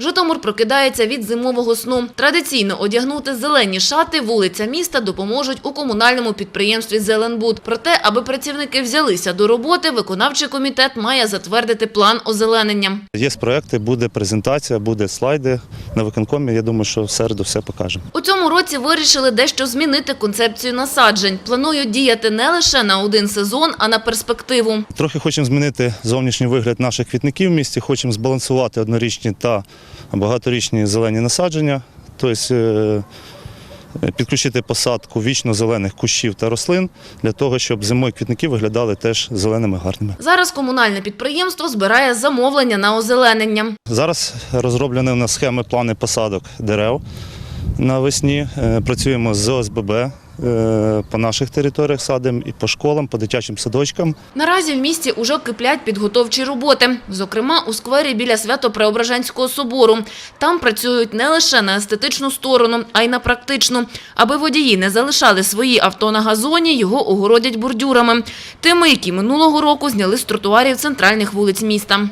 Житомир прокидається від зимового сну. Традиційно одягнути зелені шати вулиця міста допоможуть у комунальному підприємстві «Зеленбуд». Проте, аби працівники взялися до роботи, виконавчий комітет має затвердити план озеленення. Є проекти, буде презентація, буде слайди на виконкомі. Я думаю, що в середу все покажемо. У цьому році вирішили дещо змінити концепцію насаджень. Планують діяти не лише на один сезон, а на перспективу. Трохи хочемо змінити зовнішній вигляд наших квітників в місті. Хочемо збалансувати однорічні та багаторічні зелені насадження, тобто е, підключити посадку вічно зелених кущів та рослин для того, щоб зимою квітники виглядали теж зеленими гарними. Зараз комунальне підприємство збирає замовлення на озеленення. Зараз розроблені у нас схеми плани посадок дерев навесні. Е, Працюємо з ОСББ. Е, По наших територіях садимо і по школам, по дитячим садочкам. Наразі в місті уже киплять підготовчі роботи, зокрема у сквері біля Свято-Преображенського собору. Там працюють не лише на естетичну сторону, а й на практичну. Аби водії не залишали свої авто на газоні, його огородять бордюрами. Тими, які минулого року зняли з тротуарів центральних вулиць міста.